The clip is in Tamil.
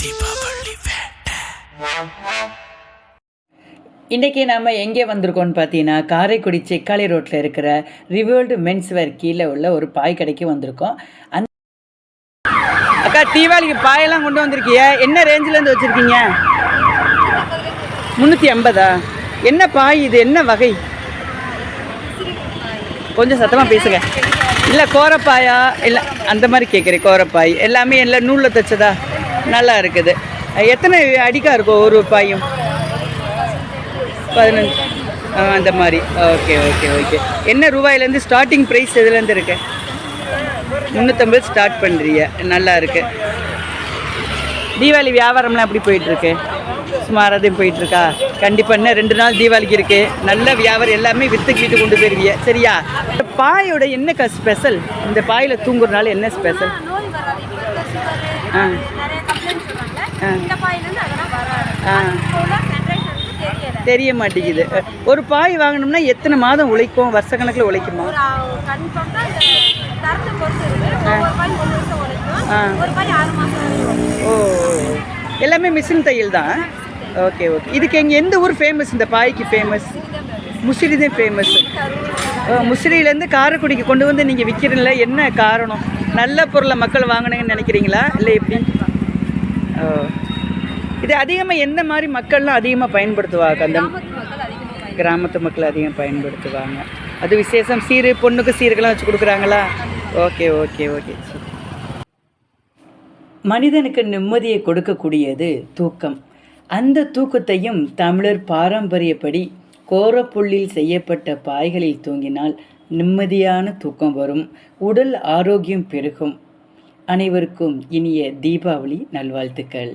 தீபாவளி இன்றைக்கி நாம் எங்கே வந்திருக்கோம்னு பார்த்தீங்கன்னா காரைக்குடி செக்காளி ரோட்டில் இருக்கிற ரிவேர்ல்டு மென்ஸ் வேர் கீழே உள்ள ஒரு பாய் கடைக்கு வந்திருக்கோம். அந் அக்கா தீபாவளிக்கு பாயெல்லாம் கொண்டு வந்திருக்கிய? என்ன ரேஞ்சிலேருந்து வச்சுருக்கீங்க? முந்நூற்றி ஐம்பதா? என்ன பாய் இது? என்ன வகை? கொஞ்சம் சத்தமாக பேசுங்க. இல்லை கோரப்பாயா? இல்லை அந்த மாதிரி கேட்குறேன் கோரப்பாய். எல்லாமே எல்லாம் நூலில் தைச்சதா? நல்லா இருக்குது. எத்தனை அடிக்கா இருக்கும் ஒரு பாயும்? பதினஞ்சு. அந்த மாதிரி. Okay okay okay. என்ன ரூபாயிலேருந்து ஸ்டார்டிங் ப்ரைஸ் எதுலேருந்து இருக்கு? முந்நூற்றம்பது ஸ்டார்ட் பண்ணுறீங்க நல்லா இருக்கு. தீபாவளி வியாபாரம்லாம் எப்படி போயிட்டுருக்கு? சுமாராக போயிட்டுருக்கா? கண்டிப்பாக இன்னும் ரெண்டு நாள் தீபாவளிக்கு இருக்கு. நல்ல வியாபாரம் எல்லாமே வீட்டு கொண்டு போயிருவீங்க சரியா? இந்த பாயோட என்னக்கா ஸ்பெஷல் இந்த பாயில் தூங்குறதுனால என்ன ஸ்பெஷல் ஆ. இந்த பாயிலிருந்து அதெல்லாம் வராது. தெரிய மாட்டேங்குது. ஒரு பாய் வாங்கினோம்னா எத்தனை மாதம் உழைக்கும்? ஒரு வருஷம் உழைக்கும். ஓ எல்லாமே மிஷின் தையல் தான்? Okay okay. இதுக்கு எங்கே எந்த ஊர் ஃபேமஸ் இந்த பாய்க்கு ஃபேமஸ் முசிறி தான் ஃபேமஸ் முசிறியிலேருந்து காரைக்குடிக்கு கொண்டு வந்து நீங்கள் விற்கிறீங்களா என்ன காரணம்? நல்ல பொருளை மக்கள் வாங்கினீங்கன்னு நினைக்கிறீங்களா? இல்லை எப்படி? இது அதிகமாக எந்த மாதிரி மக்கள்லாம் அதிகமாக பயன்படுத்துவாங்க? அந்த கிராமத்து மக்கள் அதிகமாக அதிகம் பயன்படுத்துவாங்க. அது விசேஷம் சீரு பொண்ணுக்கு சீருக்கெல்லாம் வச்சு கொடுக்குறாங்களா? Okay okay okay. மனிதனுக்கு நிம்மதியை கொடுக்கக்கூடியது தூக்கம். அந்த தூக்கத்தையும் தமிழர் பாரம்பரியப்படி கோரப்புள்ளில் செய்யப்பட்ட பாய்களில் தூங்கினால் நிம்மதியான தூக்கம் வரும். உடல் ஆரோக்கியம் பெருகும். அனைவருக்கும் இனிய தீபாவளி நல்வாழ்த்துக்கள்.